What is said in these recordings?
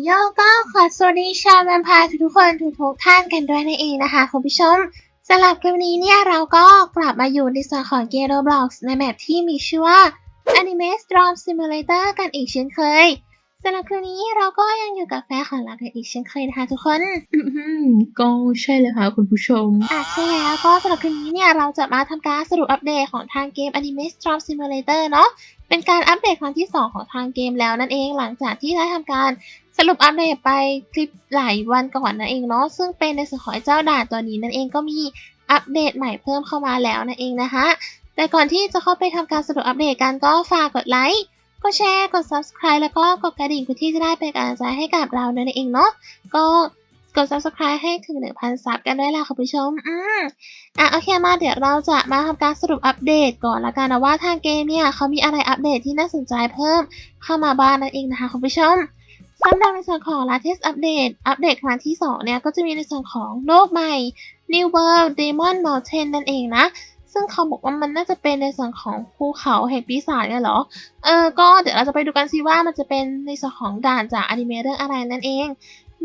โยก็ขอสวัสดีชาวแวมพายทุกคนทุกๆท่านกันด้วยนั่นเองนะคะคุณผู้ชมสำหรับคลิปนี้เนี่ยเราก็กลับมาอยู่ในส่วนของเกม Roblox ในแมปที่มีชื่อว่า Anime Storm Simulator กันอีกเช่นเคย สำหรับคลิปนี้เราก็ยังอยู่กับแฟนของเรากันอีกเช่นเคยนะคะทุกคนอืมก็ใช่เลยค่ะคุณผู้ชมอะใช่แล้วก็สำหรับคลิปนี้เนี่ยเราจะมาทำการสรุปอัปเดตของทางเกม Anime Storm Simulator เนาะเป็นการอัปเดตครั้งที่ 2 ของทางเกมแล้วนั่นเองหลังจากที่ได้ทำการสรุปอัปเดตไปคลิปหลายวันก่อนนั่นเองเนาะซึ่งเป็นในส่วนของไอ้เจ้าด่านตัวนี้นั่นเองก็มีอัปเดตใหม่เพิ่มเข้ามาแล้วนั่นเองนะคะแต่ก่อนที่จะเข้าไปทำการสรุปอัปเดตกันก็ฝากกดไลค์ กดแชร์ กด subscribe แล้วก็กดกระดิ่งเพื่อที่จะได้เป็นกำลังใจให้กับเรานั่นเองเนาะ ก็กด subscribe ให้ถึง 1,000 ซับกันด้วยล่ะคุณผู้ชม อืมอะโอเคมาเดี๋ยวเราจะมาทำการสรุปอัปเดตก่อนละกันนะว่าทางเกมเนี่ยเขามีอะไรอัปเดตที่น่าสนใจเพิ่มเข้ามาบ้างนั่นเองนะคะคุณผู้ชมสำหรับในส่วนของ latest update อัปเดตครั้งที่ 2 เนี่ย ก็จะมีในส่วนของโลกใหม่ New World Demon Mountain นั่นเองนะ ซึ่งเขาบอกว่ามันน่าจะเป็นในส่วนของภูเขาแห่งปีศาจเนี่ยเหรอ เออ ก็เดี๋ยวเราจะไปดูกันสิว่ามันจะเป็นในส่วนของด่านจากอนิเมะเรื่องอะไรนั่นเอง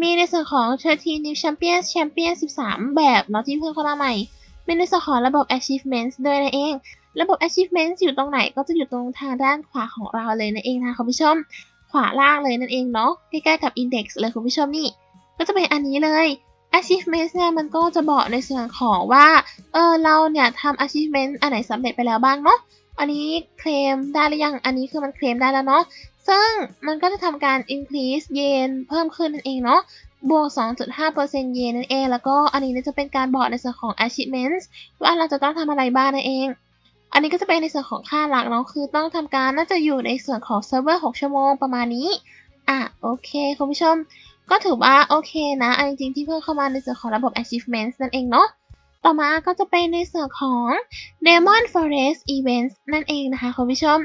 มีในส่วนของ13 New Champions Champion 13 แบบเนาะที่เพิ่มเข้ามาใหม่ มีในส่วนของระบบ achievements ด้วยนั่นเอง ระบบ achievements อยู่ตรงไหนก็จะอยู่ตรงทางด้านขวาของเราเลยนั่นเองนะคะคุณผู้ชม ขวาล่างเลยนั่นเองเนาะ ใกล้ๆกับ index เลยคุณผู้ชมนี่ ก็จะเป็นอันนี้เลย achievement เนี่ยมันก็จะบอกในส่วนของว่าเออเราเนี่ยทำ achievement อันไหนสำเร็จไปแล้วบ้างเนาะอันนี้เคลมได้หรือยัง อันนี้คือมันเคลมได้แล้วเนาะซึ่งมันก็จะทำการ increase เยนเพิ่มขึ้นนั่นเองเนาะบวก 2.5%เยนนั่นเอง แล้วก็อันนี้จะเป็นการบอกในส่วนของ achievements ว่าเราจะต้องทำอะไรบ้างนั่นเอง อันนี้ก็จะเป็นในส่วนของค่าหลักเนาะคือต้องทำการน่าจะอยู่ในส่วนของเซิร์ฟเวอร์ 6 ชั่วโมงประมาณนี้ อะโอเคคุณผู้ชม ก็ถือว่าโอเคนะอันจริงๆที่เพิ่มเข้ามาในส่วนของระบบ achievements นั่นเองเนาะต่อมาก็จะเป็นในส่วนของ Demon Forest Events นั่นเองนะคะคุณผู้ชม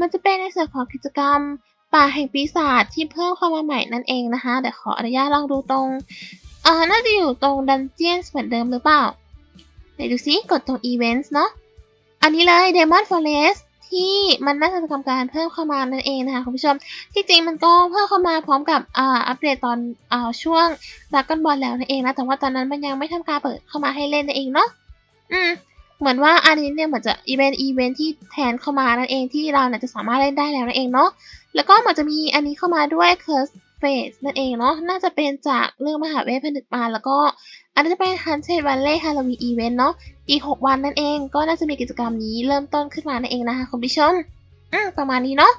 มันจะเป็นในส่วนของกิจกรรมป่าแห่งปีศาจที่เพิ่มเข้ามาใหม่นั่นเองนะคะเดี๋ยวขออนุญาตลองดูตรงเอ่อน่าจะอยู่ตรง Dungeons เหมือนเดิมหรือเปล่าเดี๋ยวดูซิกดตรง Events เนาะอันนี้เลย Demon Forest ที่มันน่าจะทำการเพิ่มเข้ามานั่นเองนะคะคุณผู้ชม ที่จริงมันก็เพิ่มเข้ามาพร้อมกับอ่าอัปเดตตอนอ่าช่วงดักกันบอลแล้วนั่นเองนะแต่ว่าตอนนั้นมันยังไม่ทำการเปิดเข้ามาให้เล่นนั่นเองเนาะอืมเหมือนว่าอันนี้เนี่ยเหมือนจะอีเวนต์อีเวนต์ที่แทนเข้ามานั่นเองที่เราเนี่ยจะสามารถเล่นได้แล้วนั่นเองเนาะแล้วก็เหมือนจะมีอันนี้เข้ามาด้วย Curse Face นั่นเองเนาะน่าจะเป็นจากเรื่องมหาเวทผนึกมาแล้วก็ อันนี้จะเป็น Haunted Valley Halloween Event เนาะ อีก 6 วันนั่นเอง ก็น่าจะมีกิจกรรมนี้เริ่มต้นขึ้นมานั่นเองนะคะคุณผู้ชมอืมประมาณนี้เนาะ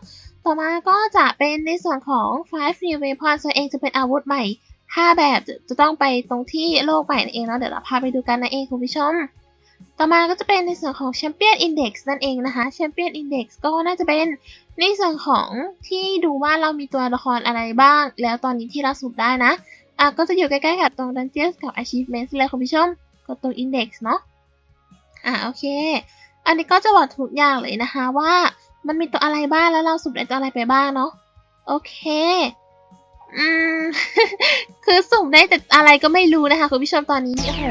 ต่อมาก็จะเป็นในส่วนของ Five New Weapons ตัวเองจะเป็นอาวุธใหม่ 5 แบบจะจะต้องไปตรงที่โลกใหม่นั่นเองเนาะ เดี๋ยวเราพาไปดูกันนั่นเองคุณผู้ชม ต่อมาก็จะเป็นในส่วนของ Champion Index นั่นเองนะคะ Champion Index ก็น่าจะเป็นในส่วนของที่ดูว่าเรามีตัวละครอะไรบ้าง แล้วตอนนี้ที่เราสูบได้นะ อะก็จะอยู่ใกล้ๆกับตรง Dungeons กับ Achievements เลยคุณผู้ชมกดตรง Index เนาะอะโอเค อันนี้ก็จะบอกทุกอย่างเลยนะคะว่ามันมีตัวอะไรบ้างแล้วเราสุ่มได้ตัวอะไรไปบ้างเนาะโอเคอืมคือสุ่มได้แต่อะไรก็ไม่รู้นะคะคุณผู้ชมตอนนี้โอ้โห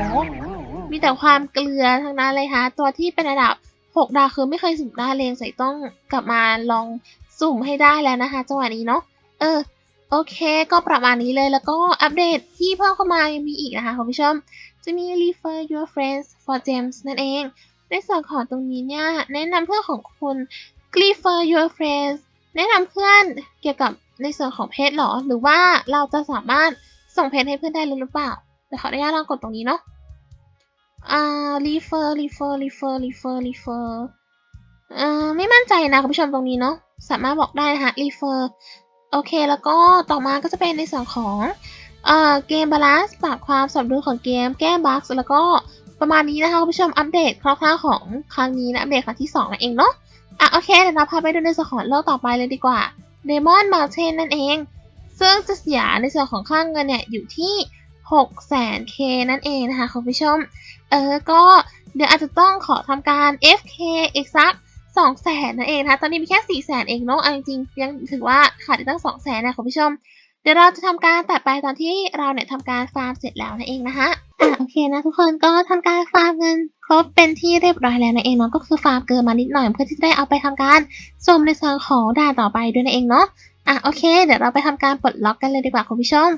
มีแต่ความเกลือทั้งนั้นเลยค่ะตัวที่เป็นระดับ 6 ดาวคือไม่เคยสุ่มได้เลยใส่ต้องกลับมาลองสุ่มให้ได้แล้วนะคะจังหวะนี้เนาะเออ โอเคก็ประมาณนี้เลยแล้วก็อัปเดตที่เพิ่มเข้ามายังมีอีกนะคะคุณผู้ชม จะมี refer your friends for gems นั่นเอง ในส่วนของตรงนี้เนี่ย แนะนำเพื่อนของคุณ refer your friends แนะนำเพื่อนเกี่ยวกับในส่วนของเพจหรอ หรือว่าเราจะสามารถส่งเพจให้เพื่อนได้หรือเปล่าเดี๋ยวขออนุญาตลองกดตรงนี้เนาะอ่า refer refer refer refer refer เอ่อไม่มั่นใจนะคุณผู้ชมตรงนี้เนาะสามารถบอกได้นะคะ refer โอเคแล้วก็ต่อมาก็จะเป็นในส่วนของเกมบาลานซ์ปรับความสมดุลของเกม แก้บั๊กแล้วก็ประมาณนี้นะคะคุณผู้ชมอัปเดตคร่าวๆของครั้งนี้นะอัปเดตครั้งที่2นั่นเองเนาะอะโอเคเดี๋ยวเราพาไปดูในส่วนของโลกต่อไปเลยดีกว่า Demon Mountain นั่นเอง ซึ่งจะเสียในส่วนของค่างเงินเนี่ยอยู่ที่6 0 0 0 0 k นั่นเองนะคะคุณผู้ชม เออ ก็เดี๋ยวอาจจะต้องขอทำการ FK อีกสัก 2 0 0 0 0นั่นเองนะคะตอนนี้มีแค่4 0 0 0 0 0เองเนาะเอาจริงๆยังถือว่าขาดอีกตั้ง2 0 0 0 0 0นะคุณผู้ชม เดี๋ยวเราจะทำการตัดไปตอนที่เราเนี่ยทำการฟาร์มเสร็จแล้วนั่นเองนะคะอะโอเคนะทุกคนก็ทำการฟาร์มเงินครบเป็นที่เรียบร้อยแล้วนั่นเองเนาะก็คือฟาร์มเกินมานิดหน่อยเพื่อที่จะได้เอาไปทำการสุ่มในส่วนของด่านต่อไปด้วยนั่นเองเนาะอะโอเค เดี๋ยวเราไปทำการปลดล็อกกันเลยดีกว่าคุณผู้ชม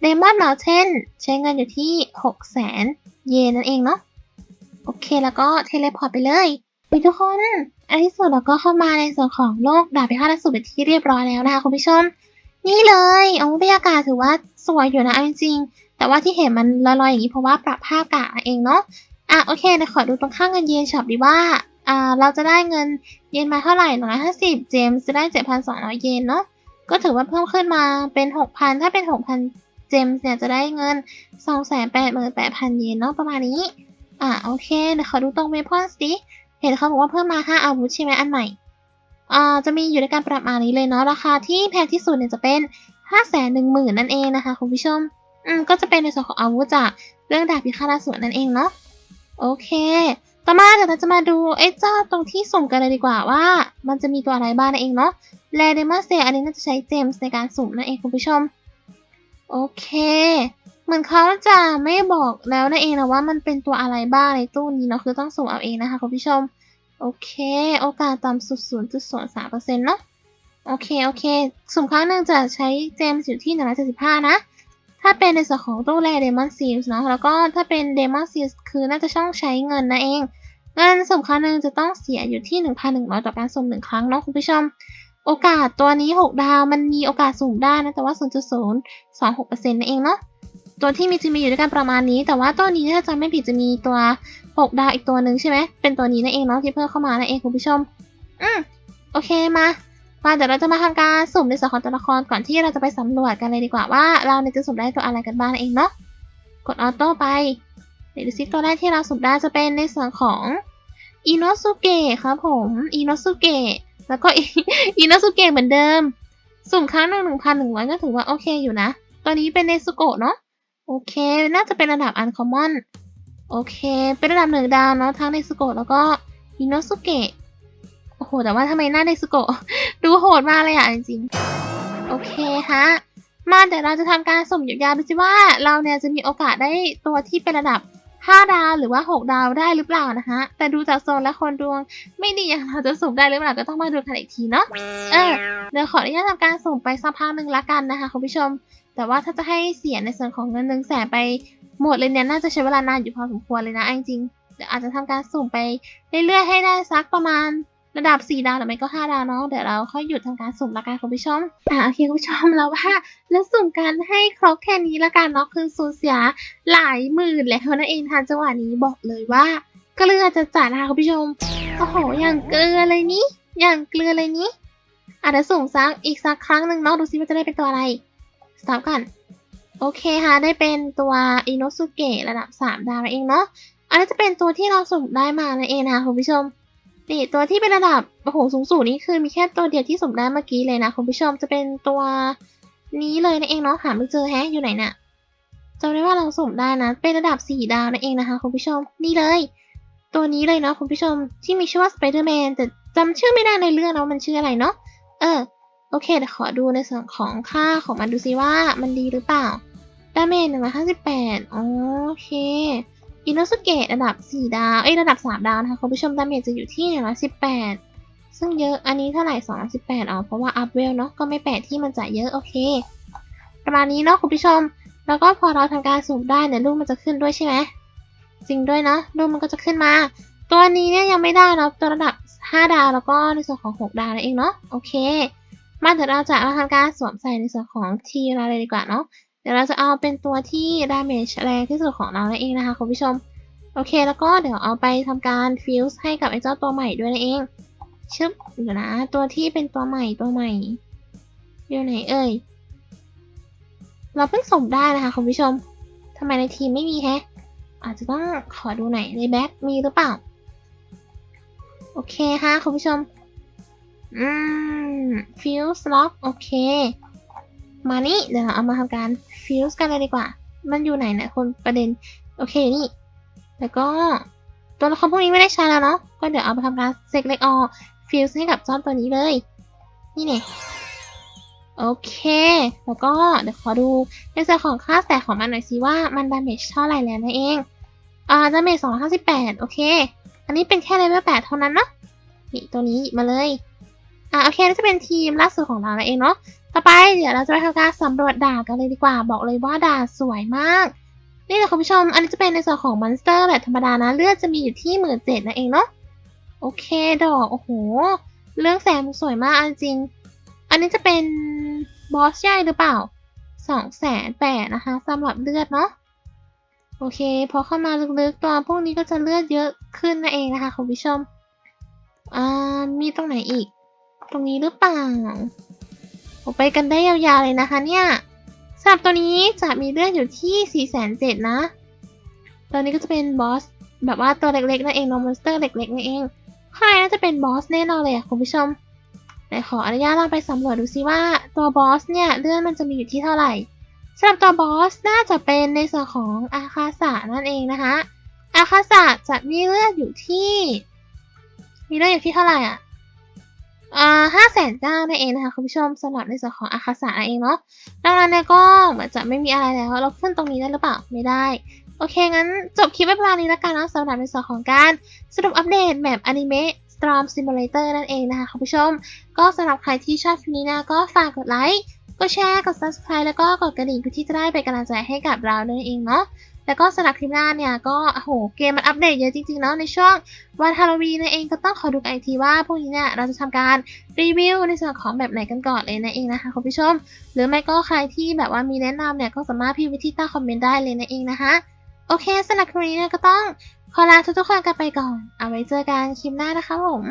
เดมอน o u เทนใช้เงินอยู่ที่6 0 0 0 0 0เยนนั่นเองเนาะโอเคแล้วก็เทเลพอร์ตไปเลยไปทุกคน อันที่สุดเราก็เข้ามาในส่วนของโลกดาบพิฆาตอสูรเป็นที่เรียบร้อยแล้วนะคะคุณผู้ชม นี่เลยเอาบรรยากาศถือว่าสวยอยู่นะเอาจริงๆแต่ว่าที่เห็นมันลอยๆอย่างนี้เพราะว่าปรับภาพกะเองเนาะอะโอเคเดี๋ยวขอดูตรงข้างเงินเยนช็อปดีว่าอ่าเราจะได้เงินเยนมาเท่าไหร่หนึ่งร้อยห้าสิบเจมส์จะได้เจ็ดพันสองร้อยเยนเนาะก็ถือว่าเพิ่มขึ้นมาเป็นหกพันถ้าเป็นหกพันเจมส์เนี่ยจะได้เงินสองแสนแปดหมื่นแปดพันเยนเนาะประมาณนี้อะโอเคเดี๋ยวขอดูตรงเวพอนสิ เห็นเขาบอกว่าเพิ่มมาห้าอาวุธใช่ไหมอันใหม่อ่าจะมีอยู่ในการประมาณนี้เลยเนาะราคาที่แพงที่สุดเนี่ยจะเป็นห้าแสนหนึ่งหมื่นนั่นเองนะคะคุณผู้ชมอืมก็จะเป็นในส่วนของอาวุธจากเรื่องดาบพิฆาตอสูรนั่นเองเนาะโอเค ต่อมาเดี๋ยวเราจะมาดูไอ้เจ้าตรงที่สุ่มกันเลยดีกว่าว่า มันจะมีตัวอะไรบ้างนั่นเองเนาะแลเดมอนเซอันนี้น่าจะใช้เจมส์ในการสุ่มนั่นเองคุณผู้ชม โอเค เหมือนเขาจะไม่บอกแล้วนั่นเองนะว่ามันเป็นตัวอะไรบ้างในตู้นี้เนาะคือต้องสุ่มเอาเองนะคะคุณผู้ชม โอเค โอกาสต่ำสุด0.03%เนาะโอเค โอเค สุ่มครั้งหนึ่งจะใช้เจมส์อยู่ที่ 175 นะ ถ้าเป็นในส่วนของตู้แรเดมอนซีลส์เนาะแล้วก็ถ้าเป็นเดมอนซีลส์คือน่าจะช่องใช้เงินนั่นเองเงินสุ่มครั้งหนึ่งจะต้องเสียอยู่ที่ 1,100 ต่อการสุ่มหนึ่งครั้งเนาะคุณผู้ชมโอกาสตัวนี้ 6 ดาวมันมีโอกาสสุ่มได้นะ แต่ว่า 0.026%นั่นเองเนาะ ตัวที่มีจะมีอยู่ด้วยกันประมาณนี้ แต่ว่าตัวนี้ถ้าจำไม่ผิดจะมีตัว6ดาวอีกตัวหนึ่งใช่ไหมเป็นตัวนี้นั่นเองเนาะที่เพิ่มเข้ามานั่นเองคุณผู้ชม อืมโอเคมามาเดี๋ยวเราจะมาทำการสุ่มในส่วนของตัวละครก่อนที่เราจะไปสำรวจกันเลยดีกว่าว่าเราเนี่ยจะสุ่มได้ตัวอะไรกันบ้างนั่นเองเนาะกดออโต้ไปเดี๋ยวดูซิตัวแรกที่เราสุ่มได้จะเป็นในส่วนของอิโนสุเกะครับผมอิโนสุเกะแล้วก็อิโนสุเกะเหมือนเดิม สุ่มครั้งหนึ่งหนึ่งพันหนึ่งร้อยก็ถือว่าโอเคอยู่นะตัวนี้เป็นเนซุโกะเนาะ โอเค น่าจะเป็นระดับอันคอมมอน โอเค เป็นระดับหนึ่งดาวเนาะ ทั้งเนซุโกะแล้วก็อิโนสุเกะ โอ้โห แต่ว่าทำไมหน้าเนซุโกะ ดูโหดมากเลยอะจริงๆ โอเคฮะ มาเดี๋ยวเราจะทำการสุ่มหยุดยาดูสิว่าเราเนี่ยจะมีโอกาสได้ตัวที่เป็นระดับ 5 ดาวหรือว่า 6 ดาวได้หรือเปล่านะคะแต่ดูจากโซนและคนดวง ไม่ดีอย่างเราจะสุ่มได้หรือเปล่าก็ต้องมาดูกันอีกทีเนาะ เออ เดี๋ยวขออนุญาตทำการสุ่มไปสักพักหนึ่งละกันนะคะคุณผู้ชม แต่ว่าถ้าจะให้เสียในส่วนของเงินหนึ่งแสนไปหมดเลยเนี่ยน่าจะใช้เวลานานอยู่พอสมควรเลยนะอจริงเดี๋ยวอาจจะทำการสุ่มไปเรื่อยๆให้ได้สักประมาณระดับ 4 ดาวหรือไม่ก็ 5 ดาวเนาะเดี๋ยวเราค่อยหยุดทำการสุ่มละกันคุณผู้ชมอ่าโอเคคุณผู้ชมแล้วว่าแล้วสุ่มกันให้ครบแค่นี้ละกันเนาะคือสูญเสียหลายหมื่นแล้วนั่นเองทันจังหวะนี้บอกเลยว่าเกลือจะจัดนะคะคุณผู้ชมโอ้โหอย่างเกลือเลยนี้อย่างเกลือเลยนี้อาจจะสุ่มซักอีกสักครั้งหนึ่งเนาะดูซิว่าจะได้เป็นตัวอะไร สตาร์ก่อน โอเคค่ะ ได้เป็นตัวอิโนสุเกะระดับ 3 ดาวนั่นเองเนาะ อันนี้จะเป็นตัวที่เราสุ่มได้มานั่นเองนะคะคุณผู้ชม นี่ตัวที่เป็นระดับ โอ้โห สูงสุดนี่คือมีแค่ตัวเดียวที่สุ่มได้เมื่อกี้เลยนะคุณผู้ชม จะเป็นตัวนี้เลยนั่นเองเนาะ หาไม่เจอแฮะอยู่ไหนน่ะจำได้ว่าเราสุ่มได้นะ เป็นระดับ 4 ดาวนั่นเองนะคะคุณผู้ชม นี่เลย ตัวนี้เลยเนาะคุณผู้ชม ที่มีชื่อว่าสไปเดอร์แมนแต่จำชื่อไม่ได้ในเรื่องแล้วมันชื่ออะไรเนาะ เออ โอเคเดี๋ยวขอดูในส่วนของค่าของมันดูซิว่ามันดีหรือเปล่าดาเมจหนึ่งร้อยห้าสิบแปดโอเคอินโนสุเกะระดับสี่ดาว เอ้ยระดับสามดาวนะคะคุณผู้ชมดาเมจจะอยู่ที่หนึ่งร้อยสิบแปดซึ่งเยอะอันนี้เท่าไหร่สองร้อยสิบแปดอ๋อเพราะว่าอัพเวลเนาะก็ไม่แปลกที่มันจะเยอะโอเค ประมาณนี้เนาะคุณผู้ชม แล้วก็พอเราทำการสูบได้เนี่ยรูปมันจะขึ้นด้วยใช่ไหมจริงด้วยเนาะรูปมันก็จะขึ้นมา ตัวนี้เนี่ยยังไม่ได้เนาะตัวระดับห้าดาวแล้วก็ในส่วนของหกดาวนั่นเองเนาะโอเค มาเดี๋ยวเราจะมาทำการสวมใส่ในส่วนของทีเราเลยดีกว่าเนาะเดี๋ยวเราจะเอาเป็นตัวที่ดาเมจแรงที่สุดของเรานั่นเองนะคะคุณผู้ชม โอเคแล้วก็เดี๋ยวเอาไปทำการฟิวส์ให้กับไอ้เจ้าตัวใหม่ด้วยนั่นเองชึบเดี๋ยวนะตัวที่เป็นตัวใหม่ตัวใหม่อยู่ไหนเอ่ยเราเพิ่งส่งได้นะคะคุณผู้ชมทำไมในทีมไม่มีแฮะอาจจะต้องขอดูหน่อยในแบ็คมีหรือเปล่า โอเคค่ะคุณผู้ชม อืมฟิวส์ล็อกโอเค มานี่เดี๋ยวเราเอามาทำการฟิวส์กันเลยดีกว่า มันอยู่ไหนเนี่ยคนประเด็น โอเคนี่ แล้วก็ตัวละครพวกนี้ไม่ได้ใช้แล้วเนาะ ก็เดี๋ยวเอาไปทำการเซกเล็กออฟิวส์ให้กับจ้าตัวนี้เลย นี่เนี่ยโอเค แล้วก็เดี๋ยวขอดูในส่วนของค่าแสกของมันหน่อยสิว่ามันดาเมจเท่าไหร่แล้วนั่นเอง อ่าดาเมจ258โอเค อันนี้เป็นแค่เลเวล8เท่านั้นเนาะนี่ตัวนี้มาเลย อ่าโอเคนี่จะเป็นทีมล่าสุดของเราเองเนาะ ต่อไปเดี๋ยวเราจะไปทำการสำรวจด่านกันเลยดีกว่า บอกเลยว่าด่านสวยมาก นี่แหละคุณผู้ชม อันนี้จะเป็นในส่วนของมอนสเตอร์แบบธรรมดานะ เลือดจะมีอยู่ที่หมื่นเจ็ดนั่นเองเนาะ โอเคดอก โอ้โห เรื่องแสงสวยมากจริง อันนี้จะเป็นบอสใหญ่หรือเปล่าสองแสนแปดนะคะสำหรับเลือดเนาะโอเค พอเข้ามาลึกๆตัวพวกนี้ก็จะเลือดเยอะขึ้นนั่นเองนะคะคุณผู้ชม อ่า มีตรงไหนอีก ตรงนี้หรือเปล่าโอ้ไปกันได้ยาวๆเลยนะคะเนี่ยสำหรับตัวนี้จะมีเลือดอยู่ที่4ี่แสนเจ็ดนะ ตัวนี้ก็จะเป็นบอสแบบว่าตัวเล็กๆนั่นเองนอมอนสเตอร์เล็กๆนั่นเองข้างในน่าจะเป็นบอสแน่นอนเลยอะคุณผู้ชมไหนขออนุญาตลองไปสำรวจดูซิว่าตัวบอสเนี่ยเลือดมันจะมีอยู่ที่เท่าไหร่สำหรับตัวบอสน่าจะเป็นในส่วนของอาคาสะนั่นเองนะคะ อาคาสะจะมีเลือดอยู่ที่ มีเลือดอยู่ที่เท่าไหร่อะ อ่าห้าแสนเก้านั่นเองนะคะคุณผู้ชมสำหรับในส่วนของอาคาสะนั่นเองเนาะดังนั้นเนี่ยก็เหมือนจะไม่มีอะไรแล้ว เราขึ้นตรงนี้ได้หรือเปล่าไม่ได้ โอเค งั้นจบคลิปไว้ประมาณนี้แล้วกันนะสำหรับในส่วนของการสรุปอัปเดตแบบอนิเมะ Storm Simulator นั่นเองนะคะคุณผู้ชม ก็สำหรับใครที่ชอบคลิปนี้นะก็ฝากกดไลค์กดแชร์กด subscribe แล้วก็กดกระดิ่งเพื่อที่จะได้เป็นกำลังใจให้กับเรานั่นเองเนาะ แล้วก็สำหรับคลิปหน้าเนี่ยก็โอ้โหเกมมันอัปเดตเยอะจริงๆเนาะในช่วงวันฮาโลวีนนั่นเองก็ต้องขอดูกันอีกทีว่าพวกนี้เนี่ยเราจะทำการรีวิวในส่วนของแบบไหนกันก่อนเลยนั่นเองนะคะคุณผู้ชม หรือไม่ก็ใครที่แบบว่ามีแนะนำเนี่ยก็สามารถพิมพ์ไว้ที่ใต้คอมเมนต์ได้เลยนั่นเองนะคะโอเคสำหรับคลิปนี้เนี่ยก็ต้องขอลาทุกๆคนกันไปก่อน เอาไว้เจอกันคลิปหน้านะคะผม